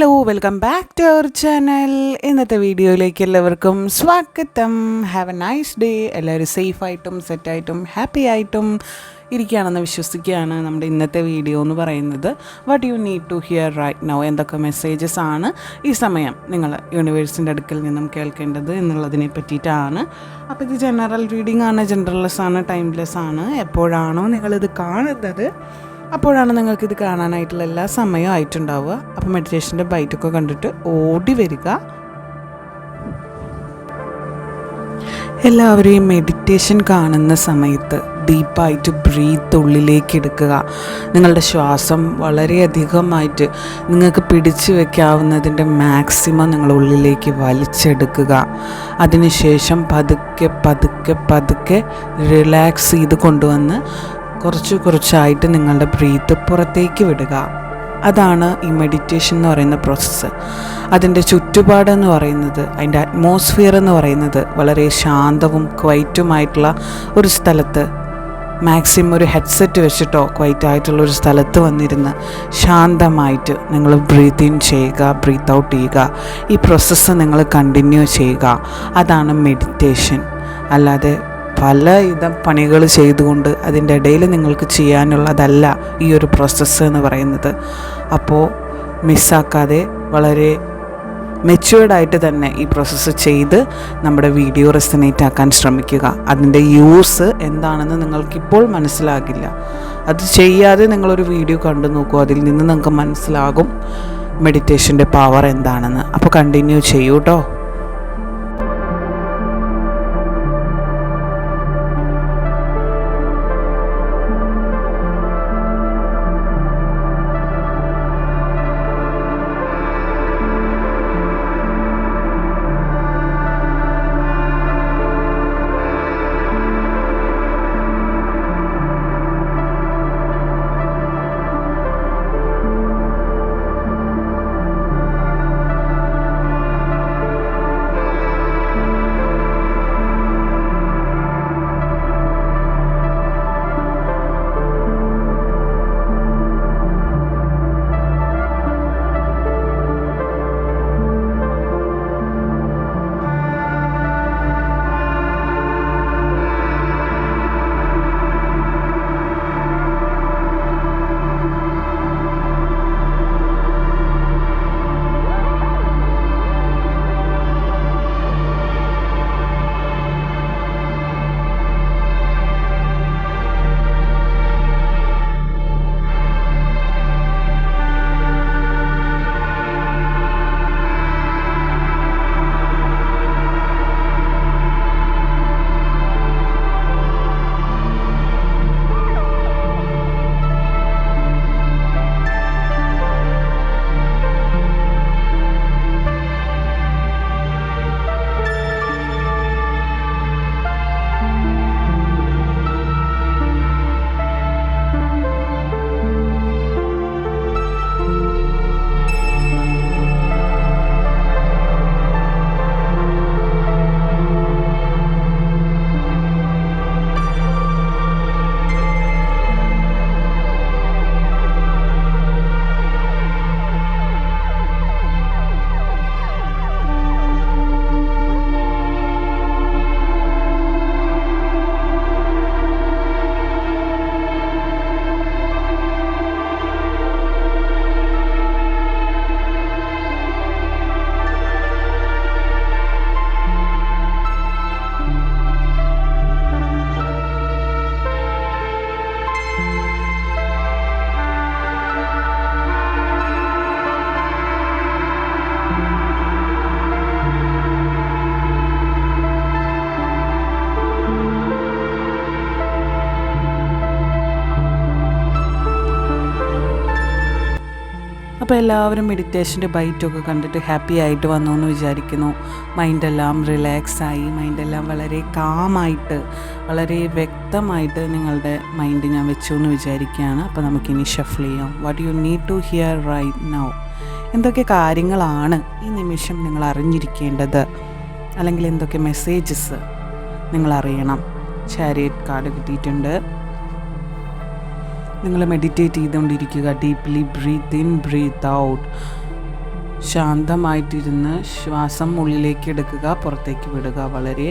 Hello welcome back to our channel ഇന്നത്തെ വീഡിയോയിലേക്ക് എല്ലാവർക്കും സ്വാഗതം. ഹാവ് എ നൈസ് ഡേ എല്ലാവരും സേഫായിട്ടും സെറ്റായിട്ടും ഹാപ്പി ആയിട്ടും ഇരിക്കുകയാണെന്ന് വിശ്വസിക്കുകയാണ് നമ്മുടെ ഇന്നത്തെ വീഡിയോ എന്ന് പറയുന്നത്. What you need to hear right now എന്തൊക്കെ മെസ്സേജസ് ആണ് ഈ സമയം നിങ്ങൾ യൂണിവേഴ്സിന്റെ അടുക്കൽ നിന്നും കേൾക്കേണ്ടത് എന്നുള്ളതിനെ പറ്റിയിട്ടാണ്. അപ്പോൾ ഇത് ജനറൽ റീഡിംഗ് ആണ് ജനറൽലെസ് ആണ് ടൈംലെസ് ആണ്. എപ്പോഴാണോ നിങ്ങളിത് കാണുന്നത്. അപ്പോഴാണ് നിങ്ങൾക്ക് ഇത് കാണാനായിട്ടുള്ള എല്ലാ സമയവും ആയിട്ടുണ്ടാവുക. അപ്പോൾ മെഡിറ്റേഷന്റെ ബൈറ്റൊക്കെ കണ്ടിട്ട് ഓടി വരിക. എല്ലാവരെയും മെഡിറ്റേഷൻ കാണുന്ന സമയത്ത് ഡീപ്പായിട്ട് ബ്രീത്ത് ഉള്ളിലേക്ക് എടുക്കുക. നിങ്ങളുടെ ശ്വാസം വളരെയധികമായിട്ട് നിങ്ങൾക്ക് പിടിച്ചു വെക്കാവുന്നതിന്റെ മാക്സിമം നിങ്ങൾ ഉള്ളിലേക്ക് വലിച്ചെടുക്കുക. അതിനുശേഷം പതുക്കെ പതുക്കെ പതുക്കെ റിലാക്സ് ചെയ്ത് കൊണ്ടുവന്ന് കുറച്ച് കുറച്ചായിട്ട് നിങ്ങളുടെ ബ്രീത്ത് പുറത്തേക്ക് വിടുക. അതാണ് ഈ മെഡിറ്റേഷൻ എന്ന് പറയുന്ന പ്രോസസ്സ് അതിന്റെ ചുറ്റുപാടെന്ന് പറയുന്നത് അതിന്റെ അറ്റ്മോസ്ഫിയർ എന്ന് പറയുന്നത് വളരെ ശാന്തവും ക്വൈറ്റുമായിട്ടുള്ള ഒരു സ്ഥലത്ത് മാക്സിമം ഒരു ഹെഡ്സെറ്റ് വെച്ചിട്ടോ ക്വൈറ്റ് ആയിട്ടുള്ള ഒരു സ്ഥലത്ത് വന്നിരുന്ന് ശാന്തമായിട്ട് നിങ്ങൾ ബ്രീത്ത് ഇൻ ചെയ്യുക ബ്രീത്ത് ഔട്ട് ചെയ്യുക. ഈ പ്രോസസ്സ് നിങ്ങൾ കണ്ടിന്യൂ ചെയ്യുക. അതാണ് മെഡിറ്റേഷൻ അല്ലാതെ പല ഇത പണികൾ ചെയ്തുകൊണ്ട് അതിന്റെ ഇടയിൽ നിങ്ങൾക്ക് ചെയ്യാനുള്ളതല്ല ഈ ഒരു പ്രോസസ്സ് എന്ന് പറയുന്നത്. അപ്പോൾ മിസ്സാക്കാതെ വളരെ മെച്യൂർഡായിട്ട് തന്നെ ഈ പ്രോസസ്സ് ചെയ്ത് നമ്മുടെ വീഡിയോ റെസിനേറ്റ് ആക്കാൻ ശ്രമിക്കുക. അതിന്റെ യൂസ് എന്താണെന്ന് നിങ്ങൾക്കിപ്പോൾ മനസ്സിലാകില്ല. അത് ചെയ്യാതെ നിങ്ങളൊരു വീഡിയോ കണ്ടു നോക്കൂ. അതിൽ നിന്ന് നിങ്ങൾക്ക് മനസ്സിലാകും മെഡിറ്റേഷന്റെ പവർ എന്താണെന്ന്. അപ്പോൾ കണ്ടിന്യൂ ചെയ്യൂ കേട്ടോ എല്ലാവരും മെഡിറ്റേഷന്റെ ബൈറ്റൊക്കെ കണ്ടിട്ട് ഹാപ്പി ആയിട്ട് വന്നു എന്ന് വിചാരിക്കുന്നു മൈൻഡെല്ലാം റിലാക്സായി മൈൻഡെല്ലാം വളരെ കാമായിട്ട് വളരെ വ്യക്തമായിട്ട് നിങ്ങളുടെ മൈൻഡ് ഞാൻ വെച്ചു എന്ന് വിചാരിക്കുകയാണ്. അപ്പോൾ നമുക്കിനി ഷഫിൾ ചെയ്യാം. What you need to hear right now എന്തൊക്കെ കാര്യങ്ങളാണ് ഈ നിമിഷം നിങ്ങൾ അറിഞ്ഞിരിക്കേണ്ടത്? അല്ലെങ്കിൽ എന്തൊക്കെ മെസ്സേജസ് നിങ്ങൾ അറിയണം? ചാരിയറ്റ് കാർഡ് കിട്ടിയിട്ടുണ്ട്. നിങ്ങൾ മെഡിറ്റേറ്റ് ചെയ്തുകൊണ്ടിരിക്കുക. Deeply breathe in breathe out ശാന്തമായിട്ടിരുന്ന് ശ്വാസം ഉള്ളിലേക്ക് എടുക്കുക പുറത്തേക്ക് വിടുക. വളരെ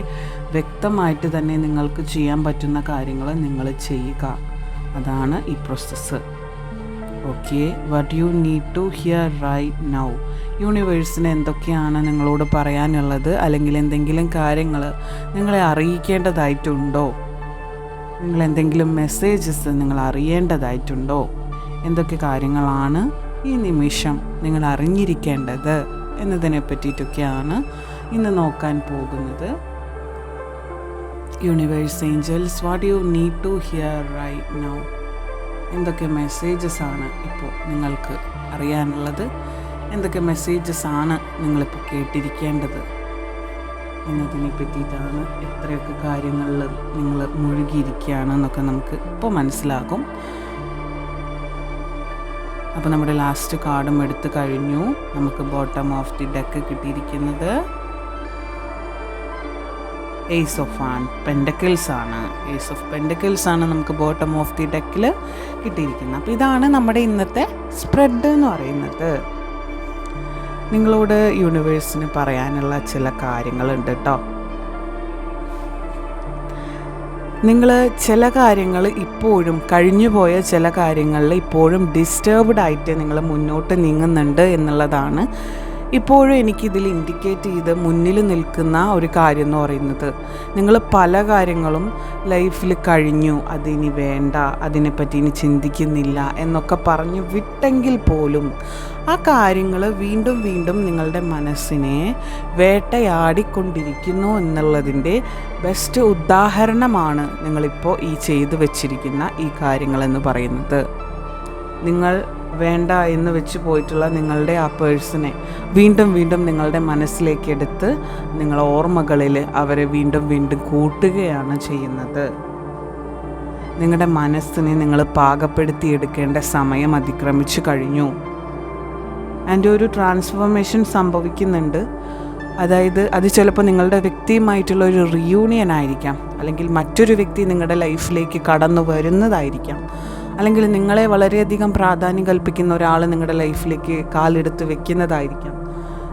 വ്യക്തമായിട്ട് തന്നെ നിങ്ങൾക്ക് ചെയ്യാൻ പറ്റുന്ന കാര്യങ്ങൾ നിങ്ങൾ ചെയ്യുക. അതാണ് ഈ process okay what you need to hear right now യൂണിവേഴ്സിന് എന്തൊക്കെയാണ് നിങ്ങളോട് പറയാനുള്ളത്? അല്ലെങ്കിൽ എന്തെങ്കിലും കാര്യങ്ങൾ നിങ്ങളെ അറിയിക്കേണ്ടതായിട്ടുണ്ടോ? നിങ്ങൾ എന്തെങ്കിലും മെസ്സേജസ് നിങ്ങൾ അറിയേണ്ടതായിട്ടുണ്ടോ എന്തൊക്കെ കാര്യങ്ങളാണ് ഈ നിമിഷം നിങ്ങൾ അറിഞ്ഞിരിക്കേണ്ടത് എന്നതിനെ പറ്റിയിട്ടൊക്കെയാണ് ഇന്ന് നോക്കാൻ പോകുന്നത്. Universe angels what you need to hear right now എന്തൊക്കെ മെസ്സേജസ് ആണ് ഇപ്പോൾ നിങ്ങൾക്ക് അറിയാനുള്ളത്? എന്തൊക്കെ മെസ്സേജസ് ആണ് നിങ്ങളിപ്പോൾ കേട്ടിരിക്കേണ്ടത്? എന്നതിനെ പറ്റിയിട്ടാണ് എത്രയൊക്കെ കാര്യങ്ങളിൽ നിങ്ങൾ മുഴുകിയിരിക്കുകയാണ് എന്നൊക്കെ നമുക്ക് ഇപ്പോൾ മനസ്സിലാകും. അപ്പോൾ നമ്മുടെ ലാസ്റ്റ് കാർഡും എടുത്ത് കഴിഞ്ഞു. നമുക്ക് ബോട്ടം ഓഫ് ദി ഡെക്ക് കിട്ടിയിരിക്കുന്നത് ഏസ് ഓഫ് ആൺ പെൻഡക്കിൾസ് ആണ്. ഏസ് ഓഫ് പെൻഡക്കിൾസ് ആണ് നമുക്ക് ബോട്ടം ഓഫ് ദി ഡെക്കിൽ കിട്ടിയിരിക്കുന്നത്. അപ്പോൾ ഇതാണ് നമ്മുടെ ഇന്നത്തെ സ്പ്രെഡ് എന്ന് പറയുന്നത്. നിങ്ങളോട് യൂണിവേഴ്സിന് പറയാനുള്ള ചില കാര്യങ്ങളുണ്ട് കേട്ടോ നിങ്ങൾ ചില കാര്യങ്ങൾ ഇപ്പോഴും കഴിഞ്ഞുപോയ ചില കാര്യങ്ങളിൽ ഇപ്പോഴും ഡിസ്റ്റർബ്ഡ് ആയിട്ട് നിങ്ങൾ മുന്നോട്ട് നീങ്ങുന്നുണ്ട് എന്നുള്ളതാണ് ഇപ്പോഴും എനിക്കിതിൽ ഇൻഡിക്കേറ്റ് ചെയ്ത് മുന്നിൽ നിൽക്കുന്ന ഒരു കാര്യം എന്ന് പറയുന്നത് നിങ്ങൾ പല കാര്യങ്ങളും ലൈഫിൽ കഴിഞ്ഞു അതിനി വേണ്ട അതിനെപ്പറ്റി ഇനി ചിന്തിക്കുന്നില്ല എന്നൊക്കെ പറഞ്ഞു വിട്ടെങ്കിൽ പോലും ആ കാര്യങ്ങൾ വീണ്ടും വീണ്ടും നിങ്ങളുടെ മനസ്സിനെ വേട്ടയാടിക്കൊണ്ടിരിക്കുന്നു എന്നുള്ളതിന്റെ ബെസ്റ്റ് ഉദാഹരണമാണ് നിങ്ങളിപ്പോൾ ഈ ചെയ്തു വച്ചിരിക്കുന്ന ഈ കാര്യങ്ങളെന്ന് പറയുന്നത്. നിങ്ങൾ വേണ്ട എന്ന് വെച്ച് പോയിട്ടുള്ള നിങ്ങളുടെ ആ പേഴ്സണെ വീണ്ടും വീണ്ടും നിങ്ങളുടെ മനസ്സിലേക്ക് എടുത്ത് നിങ്ങളെ ഓർമ്മകളിൽ അവരെ വീണ്ടും വീണ്ടും കൂട്ടുകയാണ് ചെയ്യുന്നത്. നിങ്ങളുടെ മനസ്സിനെ നിങ്ങൾ പാകപ്പെടുത്തിയെടുക്കേണ്ട സമയം അതിക്രമിച്ചു കഴിഞ്ഞു. അതിന്റെ ഒരു ട്രാൻസ്ഫോർമേഷൻ സംഭവിക്കുന്നുണ്ട്. അതായത് അത് ചിലപ്പോൾ നിങ്ങളുടെ വ്യക്തിയുമായിട്ടുള്ള ഒരു റിയൂണിയൻ ആയിരിക്കാം. അല്ലെങ്കിൽ മറ്റൊരു വ്യക്തി നിങ്ങളുടെ ലൈഫിലേക്ക് കടന്നു വരുന്നതായിരിക്കാം. അല്ലെങ്കിൽ നിങ്ങളെ വളരെയധികം പ്രാധാന്യം കൽപ്പിക്കുന്ന ഒരാൾ നിങ്ങളുടെ ലൈഫിലേക്ക് കാലെടുത്ത് വെക്കുന്നതായിരിക്കാം.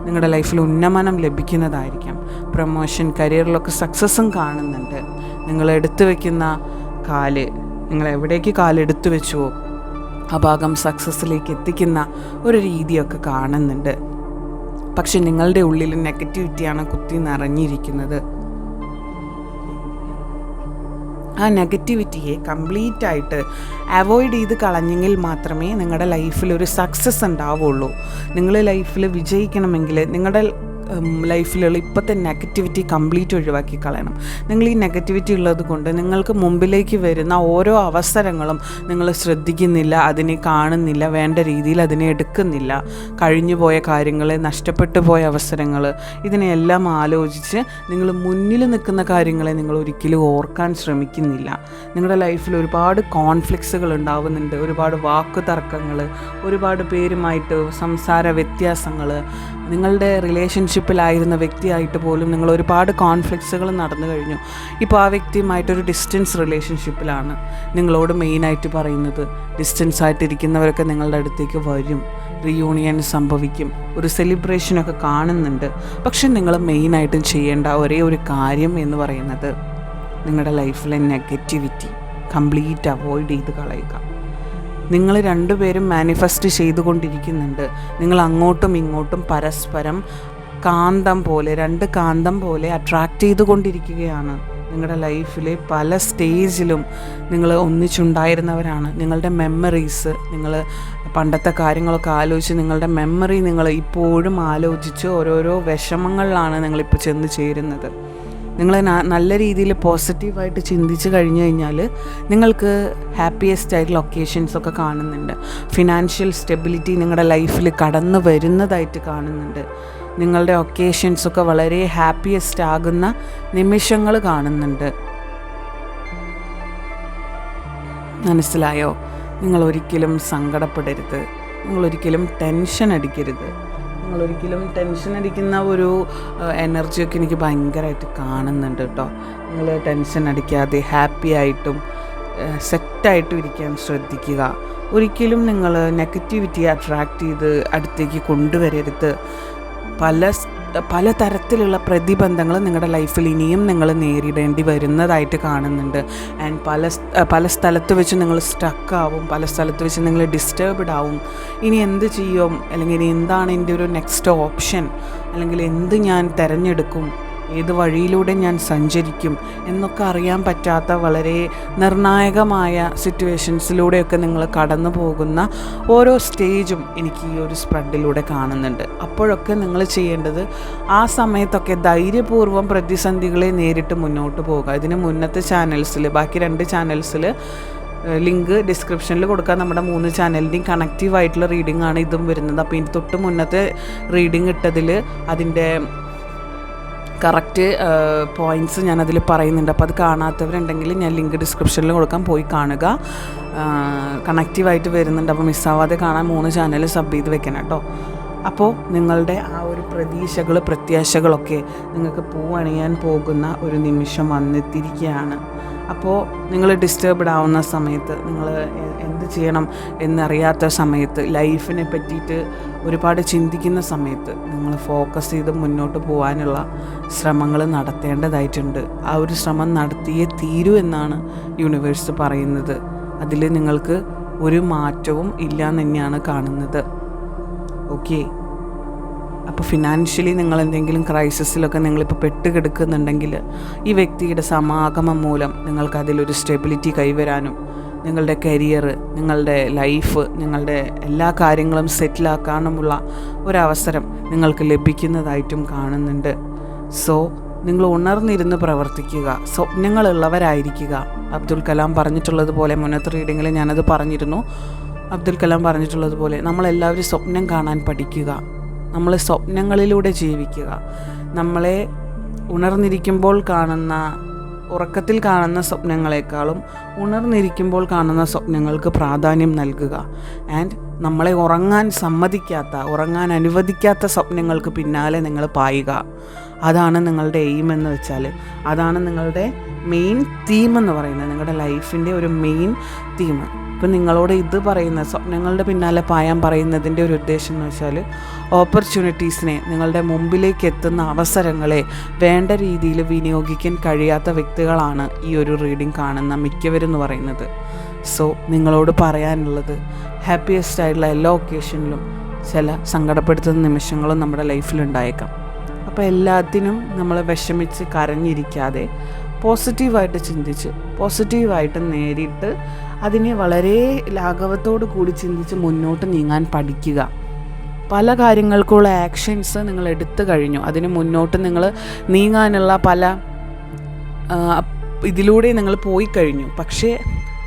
നിങ്ങളുടെ ലൈഫിൽ ഉന്നമനം ലഭിക്കുന്നതായിരിക്കാം. പ്രൊമോഷൻ കരിയറിലൊക്കെ സക്സസ്സും കാണുന്നുണ്ട്. നിങ്ങൾ എടുത്തു വെക്കുന്ന കാൽ നിങ്ങൾ എവിടേക്ക് കാലെടുത്തു വെച്ചുവോ ആ ഭാഗം സക്സസ്സിലേക്ക് എത്തിക്കുന്ന ഒരു രീതിയൊക്കെ കാണുന്നുണ്ട്. പക്ഷെ നിങ്ങളുടെ ഉള്ളിൽ നെഗറ്റിവിറ്റിയാണ് കുത്തി നിറഞ്ഞിരിക്കുന്നത്. ആ നെഗറ്റിവിറ്റിയെ കംപ്ലീറ്റ് ആയിട്ട് അവോയ്ഡ് ചെയ്ത് കളഞ്ഞെങ്കിൽ മാത്രമേ നിങ്ങളുടെ ലൈഫിൽ ഒരു സക്സസ് ഉണ്ടാവുള്ളൂ. നിങ്ങൾ ലൈഫിൽ വിജയിക്കണമെങ്കിൽ നിങ്ങളുടെ ലൈഫിലുള്ള ഇപ്പോഴത്തെ നെഗറ്റിവിറ്റി കംപ്ലീറ്റ് ഒഴിവാക്കി കളയണം. നിങ്ങൾ ഈ നെഗറ്റിവിറ്റി ഉള്ളത് കൊണ്ട് നിങ്ങൾക്ക് മുമ്പിലേക്ക് വരുന്ന ഓരോ അവസരങ്ങളും നിങ്ങൾ ശ്രദ്ധിക്കുന്നില്ല അതിനെ കാണുന്നില്ല വേണ്ട രീതിയിൽ അതിനെ എടുക്കുന്നില്ല. കഴിഞ്ഞു പോയ കാര്യങ്ങൾ നഷ്ടപ്പെട്ടു പോയ അവസരങ്ങൾ ഇതിനെയെല്ലാം ആലോചിച്ച് നിങ്ങൾ മുന്നിൽ നിൽക്കുന്ന കാര്യങ്ങളെ നിങ്ങൾ ഒരിക്കലും ഓർക്കാൻ ശ്രമിക്കുന്നില്ല. നിങ്ങളുടെ ലൈഫിൽ ഒരുപാട് കോൺഫ്ലിക്സുകൾ ഉണ്ടാവുന്നുണ്ട് ഒരുപാട് വാക്ക് തർക്കങ്ങൾ ഒരുപാട് പേരുമായിട്ട് സംസാര വ്യത്യാസങ്ങൾ നിങ്ങളുടെ റിലേഷൻഷിപ്പിലായിരുന്ന വ്യക്തിയായിട്ട് പോലും നിങ്ങൾ ഒരുപാട് കോൺഫ്ലിക്ട്സുകൾ നടന്നു കഴിഞ്ഞു. ഇപ്പോൾ ആ വ്യക്തിയുമായിട്ടൊരു ഡിസ്റ്റൻസ് റിലേഷൻഷിപ്പിലാണ് നിങ്ങളോട് മെയിനായിട്ട് പറയുന്നത്. ഡിസ്റ്റൻസ് ആയിട്ടിരിക്കുന്നവരൊക്കെ നിങ്ങളുടെ അടുത്തേക്ക് വരും. റിയൂണിയൻ സംഭവിക്കും. ഒരു സെലിബ്രേഷനൊക്കെ കാണുന്നുണ്ട്. പക്ഷെ നിങ്ങൾ മെയിനായിട്ടും ചെയ്യേണ്ട ഒരേ ഒരു കാര്യം എന്ന് പറയുന്നത് നിങ്ങളുടെ ലൈഫിലെ നെഗറ്റിവിറ്റി കംപ്ലീറ്റ് അവോയ്ഡ് ചെയ്ത് കളയുക. നിങ്ങൾ രണ്ടുപേരും മാനിഫെസ്റ്റ് ചെയ്തുകൊണ്ടിരിക്കുന്നുണ്ട്. നിങ്ങൾ അങ്ങോട്ടും ഇങ്ങോട്ടും പരസ്പരം കാന്തം പോലെ രണ്ട് കാന്തം പോലെ അട്രാക്റ്റ് ചെയ്തുകൊണ്ടിരിക്കുകയാണ് നിങ്ങളുടെ ലൈഫിലെ പല സ്റ്റേജിലും നിങ്ങൾ ഒന്നിച്ചുണ്ടായിരുന്നവരാണ്. നിങ്ങളുടെ മെമ്മറീസ് നിങ്ങൾ പണ്ടത്തെ കാര്യങ്ങളൊക്കെ ആലോചിച്ച് നിങ്ങളുടെ മെമ്മറി നിങ്ങൾ ഇപ്പോഴും ആലോചിച്ച് ഓരോരോ വിഷമങ്ങളിലാണ് നിങ്ങളിപ്പോൾ ചെന്ന് ചേരുന്നത്. നിങ്ങൾ നല്ല രീതിയിൽ പോസിറ്റീവായിട്ട് ചിന്തിച്ച് കഴിഞ്ഞു കഴിഞ്ഞാൽ നിങ്ങൾക്ക് ഹാപ്പിയസ്റ്റ് ആയിട്ടുള്ള ഒക്കേഷൻസ് ഒക്കെ കാണുന്നുണ്ട്. ഫിനാൻഷ്യൽ സ്റ്റെബിലിറ്റി നിങ്ങളുടെ ലൈഫിൽ കടന്നു വരുന്നതായിട്ട് കാണുന്നുണ്ട്. നിങ്ങളുടെ ഒക്കേഷൻസൊക്കെ വളരെ ഹാപ്പിയസ്റ്റ് ആകുന്ന നിമിഷങ്ങൾ കാണുന്നുണ്ട്. മനസ്സിലായോ? നിങ്ങൾ ഒരിക്കലും സങ്കടപ്പെടരുത്. നിങ്ങൾ ഒരിക്കലും ടെൻഷൻ അടിക്കരുത്. നിങ്ങൾ ഒരിക്കലും ടെൻഷൻ അടിക്കുന്ന ഒരു എനർജിയൊക്കെ എനിക്ക് ഭയങ്കരമായിട്ട് കാണുന്നുണ്ട് കേട്ടോ. നിങ്ങൾ ടെൻഷൻ അടിക്കാതെ ഹാപ്പി ആയിട്ടും സെറ്റായിട്ടും ഇരിക്കാൻ ശ്രദ്ധിക്കുക. ഒരിക്കലും നിങ്ങൾ നെഗറ്റിവിറ്റി അട്രാക്റ്റ് ചെയ്ത് അടുത്തേക്ക് കൊണ്ടുവരരുത്. പല പല തരത്തിലുള്ള പ്രതിബന്ധങ്ങൾ നിങ്ങളുടെ ലൈഫിൽ ഇനിയും നിങ്ങൾ നേരിടേണ്ടി വരുന്നതായിട്ട് കാണുന്നുണ്ട്. ആൻഡ് പല പല സ്ഥലത്ത് വെച്ച് നിങ്ങൾ സ്റ്റക്കാവും പല സ്ഥലത്ത് വെച്ച് നിങ്ങൾ ഡിസ്റ്റർബ്ഡ് ആവും. ഇനി എന്ത് ചെയ്യും? അല്ലെങ്കിൽ ഇനി എന്താണ് എന്റെ ഒരു നെക്സ്റ്റ് ഓപ്ഷൻ അല്ലെങ്കിൽ എന്ത് ഞാൻ തിരഞ്ഞെടുക്കും? ഏത് വഴിയിലൂടെ ഞാൻ സഞ്ചരിക്കും എന്നൊക്കെ അറിയാൻ പറ്റാത്ത വളരെ നിർണായകമായ സിറ്റുവേഷൻസിലൂടെയൊക്കെ നിങ്ങൾ കടന്നു പോകുന്ന ഓരോ സ്റ്റേജും എനിക്ക് ഈ ഒരു സ്പ്രെഡിലൂടെ കാണുന്നുണ്ട്. അപ്പോഴൊക്കെ നിങ്ങൾ ചെയ്യേണ്ടത് ആ സമയത്തൊക്കെ ധൈര്യപൂർവം പ്രതിസന്ധികളെ നേരിട്ട് മുന്നോട്ട് പോകുക. ഇതിന് മുന്നത്തെ ചാനൽസിൽ ബാക്കി രണ്ട് ചാനൽസിൽ ലിങ്ക് ഡിസ്ക്രിപ്ഷനിൽ കൊടുക്കാൻ നമ്മുടെ മൂന്ന് ചാനലിന്റെയും കണക്റ്റീവ് ആയിട്ടുള്ള റീഡിംഗ് ആണ് ഇതും വരുന്നത്. അപ്പോൾ ഇനി തൊട്ട് മുന്നത്തെ റീഡിംഗ് ഇട്ടതിൽ അതിന്റെ കറക്റ്റ് പോയിന്റ്സ് ഞാനതിൽ പറയുന്നുണ്ട്. അപ്പോൾ അത് കാണാത്തവരുണ്ടെങ്കിൽ ഞാൻ ലിങ്ക് ഡിസ്ക്രിപ്ഷനിൽ കൊടുക്കാൻ പോയി കാണുക. കണക്റ്റീവായിട്ട് വരുന്നുണ്ട്. അപ്പോൾ മിസ്സാവാതെ കാണാൻ മൂന്ന് ചാനൽ സബ് ചെയ്ത് വെക്കണം കേട്ടോ അപ്പോൾ നിങ്ങളുടെ ആ ഒരു പ്രതീക്ഷകൾ പ്രത്യാശകളൊക്കെ നിങ്ങൾക്ക് പൂവണിയാൻ പോകുന്ന ഒരു നിമിഷം വന്നെത്തിയിരിക്കുകയാണ് അപ്പോൾ നിങ്ങൾ ഡിസ്റ്റർബ്ഡ് ആവുന്ന സമയത്ത് നിങ്ങൾ എന്ത് ചെയ്യണം എന്നറിയാത്ത സമയത്ത് ലൈഫിനെ പറ്റിയിട്ട് ഒരുപാട് ചിന്തിക്കുന്ന സമയത്ത് നിങ്ങൾ ഫോക്കസ് ചെയ്ത് മുന്നോട്ട് പോകാനുള്ള ശ്രമങ്ങൾ നടത്തേണ്ടതായിട്ടുണ്ട്. ആ ഒരു ശ്രമം നടത്തിയേ തീരൂ എന്നാണ് യൂണിവേഴ്സ് പറയുന്നത്. അതിൽ നിങ്ങൾക്ക് ഒരു മാറ്റവും ഇല്ല എന്ന് തന്നെയാണ് കാണുന്നത്. ഓക്കെ അപ്പോൾ ഫിനാൻഷ്യലി നിങ്ങൾ എന്തെങ്കിലും ക്രൈസിസിലൊക്കെ നിങ്ങളിപ്പോൾ പെട്ട് കിടക്കുന്നുണ്ടെങ്കിൽ ഈ വ്യക്തിയുടെ സമാഗമം മൂലം നിങ്ങൾക്ക് അതിലൊരു സ്റ്റെബിലിറ്റി കൈവരാനും നിങ്ങളുടെ കരിയർ നിങ്ങളുടെ ലൈഫ് നിങ്ങളുടെ എല്ലാ കാര്യങ്ങളും സെറ്റിലാക്കാനുമുള്ള ഒരവസരം നിങ്ങൾക്ക് ലഭിക്കുന്നതായിട്ടും കാണുന്നുണ്ട്. സോ നിങ്ങൾ ഉണർന്നിരുന്ന് പ്രവർത്തിക്കുക സ്വപ്നങ്ങളുള്ളവരായിരിക്കുക. അബ്ദുൽ കലാം പറഞ്ഞിട്ടുള്ളതുപോലെ മുന്നത്തെ റീഡിങ്ങിൽ ഞാനത് പറഞ്ഞിരുന്നു. അബ്ദുൽ കലാം പറഞ്ഞിട്ടുള്ളതുപോലെ നമ്മളെല്ലാവരും സ്വപ്നം കാണാൻ പഠിക്കുക. നമ്മൾ സ്വപ്നങ്ങളിലൂടെ ജീവിക്കുക. നമ്മളെ ഉണർന്നിരിക്കുമ്പോൾ കാണുന്ന ഉറക്കത്തിൽ കാണുന്ന സ്വപ്നങ്ങളെക്കാളും ഉണർന്നിരിക്കുമ്പോൾ കാണുന്ന സ്വപ്നങ്ങൾക്ക് പ്രാധാന്യം നൽകുക. ആൻഡ് നമ്മളെ ഉറങ്ങാൻ സമ്മതിക്കാത്ത ഉറങ്ങാൻ അനുവദിക്കാത്ത സ്വപ്നങ്ങൾക്ക് പിന്നാലെ നിങ്ങൾ പായുക. അതാണ് നിങ്ങളുടെ എയിം എന്ന് വെച്ചാൽ. അതാണ് നിങ്ങളുടെ മെയിൻ തീം എന്ന് പറയുന്നത്. നിങ്ങളുടെ ലൈഫിന്റെ ഒരു മെയിൻ തീം ഇപ്പം നിങ്ങളോട് ഇത് പറയുന്ന സ്വപ്നങ്ങളുടെ പിന്നാലെ പായാൻ പറയുന്നതിന്റെ ഒരു ഉദ്ദേശം എന്ന് വെച്ചാൽ ഓപ്പർച്യൂണിറ്റീസിനെ നിങ്ങളുടെ മുമ്പിലേക്ക് എത്തുന്ന അവസരങ്ങളെ വേണ്ട രീതിയിൽ വിനിയോഗിക്കാൻ കഴിയാത്ത വ്യക്തികളാണ് ഈ ഒരു റീഡിംഗ് കാണുന്ന മിക്കവരെന്ന് പറയുന്നത്. സോ നിങ്ങളോട് പറയാനുള്ളത് ഹാപ്പിയസ്റ്റ് ആയിട്ടുള്ള എല്ലാ ഒക്കേഷനിലും ചില സങ്കടപ്പെടുത്തുന്ന നിമിഷങ്ങളും നമ്മുടെ ലൈഫിലുണ്ടായേക്കാം അപ്പോൾ എല്ലാത്തിനും നമ്മൾ വിഷമിച്ച് കരഞ്ഞിരിക്കാതെ പോസിറ്റീവായിട്ട് ചിന്തിച്ച് പോസിറ്റീവായിട്ട് നേരിട്ട് അതിനെ വളരെ ലാഘവത്തോടു കൂടി ചിന്തിച്ച് മുന്നോട്ട് നീങ്ങാൻ പഠിക്കുക. പല കാര്യങ്ങൾക്കുള്ള ആക്ഷൻസ് നിങ്ങൾ എടുത്തു കഴിഞ്ഞു. അതിന് മുന്നോട്ട് നിങ്ങൾ നീങ്ങാനുള്ള പല ഇതിലൂടെ നിങ്ങൾ പോയി കഴിഞ്ഞു. പക്ഷേ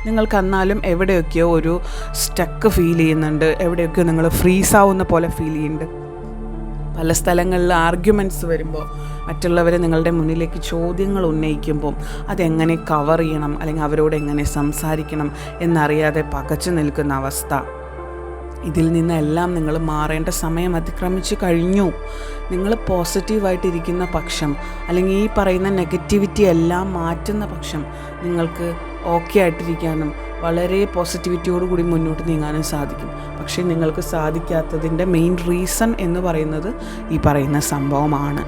നിങ്ങൾക്ക് എന്നാലും എവിടെയൊക്കെയോ ഒരു സ്റ്റക്ക് ഫീൽ ചെയ്യുന്നുണ്ട്. എവിടെയൊക്കെയോ നിങ്ങൾ ഫ്രീസ് ആവുന്ന പോലെ ഫീൽ ചെയ്യുന്നുണ്ട്. പല സ്ഥലങ്ങളിൽ ആർഗ്യുമെന്റ്സ് വരുമ്പോൾ മറ്റുള്ളവർ നിങ്ങളുടെ മുന്നിലേക്ക് ചോദ്യങ്ങൾ ഉന്നയിക്കുമ്പോൾ അതെങ്ങനെ കവർ ചെയ്യണം അല്ലെങ്കിൽ അവരോട് എങ്ങനെ സംസാരിക്കണം എന്നറിയാതെ പകച്ചു നിൽക്കുന്ന അവസ്ഥ. ഇതിൽ നിന്നെല്ലാം നിങ്ങൾ മാറേണ്ട സമയം അതിക്രമിച്ചു കഴിഞ്ഞു. നിങ്ങൾ പോസിറ്റീവായിട്ടിരിക്കുന്ന പക്ഷം അല്ലെങ്കിൽ ഈ പറയുന്ന നെഗറ്റിവിറ്റി എല്ലാം മാറ്റുന്ന പക്ഷം നിങ്ങൾക്ക് ഓക്കെ ആയിട്ടിരിക്കാനും വളരെ പോസിറ്റിവിറ്റിയോടുകൂടി മുന്നോട്ട് നീങ്ങാനും സാധിക്കും. പക്ഷേ നിങ്ങൾക്ക് സാധിക്കാത്തതിന്റെ മെയിൻ റീസൺ എന്ന് പറയുന്നത് ഈ പറയുന്ന സംഭവമാണ്.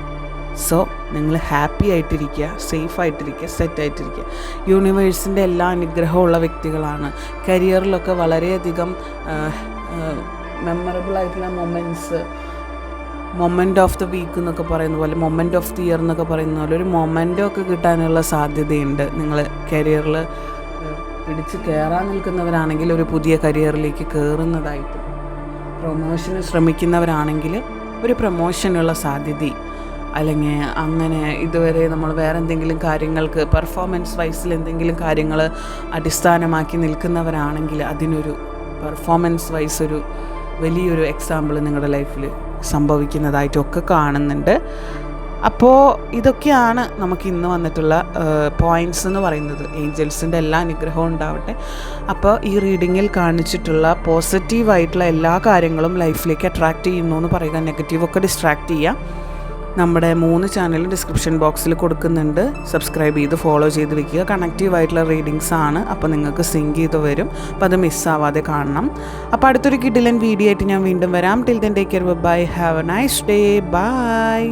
സോ നിങ്ങൾ ഹാപ്പി ആയിട്ടിരിക്കുക സേഫ് ആയിട്ടിരിക്കുക സെറ്റ് ആയിട്ടിരിക്കുക. യൂണിവേഴ്സിന്റെ എല്ലാ അനുഗ്രഹമുള്ള വ്യക്തികളാണ്. കരിയറിലൊക്കെ വളരെയധികം മെമ്മറബിൾ ആയിട്ടുള്ള moments moment of the week എന്നൊക്കെ പറയുന്ന പോലെ മൊമെന്റ് ഓഫ് ദി ഇയർ എന്നൊക്കെ പറയുന്ന പോലെ ഒരു മൊമെന്റോ ഒക്കെ കിട്ടാനുള്ള സാധ്യതയുണ്ട്. നിങ്ങൾ കരിയറിൽ പിടിച്ച് കയറാൻ നിൽക്കുന്നവരാണെങ്കിൽ ഒരു പുതിയ കരിയറിലേക്ക് കയറുന്നതായിട്ട് പ്രൊമോഷന് ശ്രമിക്കുന്നവരാണെങ്കിൽ ഒരു പ്രൊമോഷനുള്ള സാധ്യത. അല്ലെങ്കിൽ അങ്ങനെ ഇതുവരെ നമ്മൾ വേറെ എന്തെങ്കിലും കാര്യങ്ങൾക്ക് പെർഫോമൻസ് വൈസിൽ എന്തെങ്കിലും കാര്യങ്ങൾ അടിസ്ഥാനമാക്കി നിൽക്കുന്നവരാണെങ്കിൽ അതിനൊരു പെർഫോമൻസ് വൈസ് ഒരു വലിയൊരു എക്സാമ്പിൾ നിങ്ങളുടെ ലൈഫിൽ സംഭവിക്കുന്നതായിട്ടൊക്കെ കാണുന്നുണ്ട്. അപ്പോൾ ഇതൊക്കെയാണ് നമുക്ക് ഇന്ന് വന്നിട്ടുള്ള പോയിന്റ്സ് എന്ന് പറയുന്നത്. ഏഞ്ചൽസിന്റെ എല്ലാ അനുഗ്രഹവും ഉണ്ടാവട്ടെ. അപ്പോൾ ഈ റീഡിങ്ങിൽ കാണിച്ചിട്ടുള്ള പോസിറ്റീവായിട്ടുള്ള എല്ലാ കാര്യങ്ങളും ലൈഫിലേക്ക് അട്രാക്റ്റ് ചെയ്യുന്നു എന്ന് പറയുക നെഗറ്റീവൊക്കെ ഡിസ്ട്രാക്റ്റ് ചെയ്യുക നമ്മുടെ മൂന്ന് ചാനലും ഡിസ്ക്രിപ്ഷൻ ബോക്സിൽ കൊടുക്കുന്നുണ്ട്. സബ്സ്ക്രൈബ് ചെയ്ത് ഫോളോ ചെയ്ത് വെക്കുക. കണക്റ്റീവ് ആയിട്ടുള്ള റീഡിങ്സ് ആണ്. അപ്പോൾ നിങ്ങൾക്ക് സിങ്ക് ചെയ്ത് വരും. അപ്പോൾ അത് മിസ്സാവാതെ കാണണം. അപ്പോൾ അടുത്തൊരു കിഡിലൻ വീഡിയോ ആയിട്ട് ഞാൻ വീണ്ടും വരാം. Till then take care bye have a nice day bye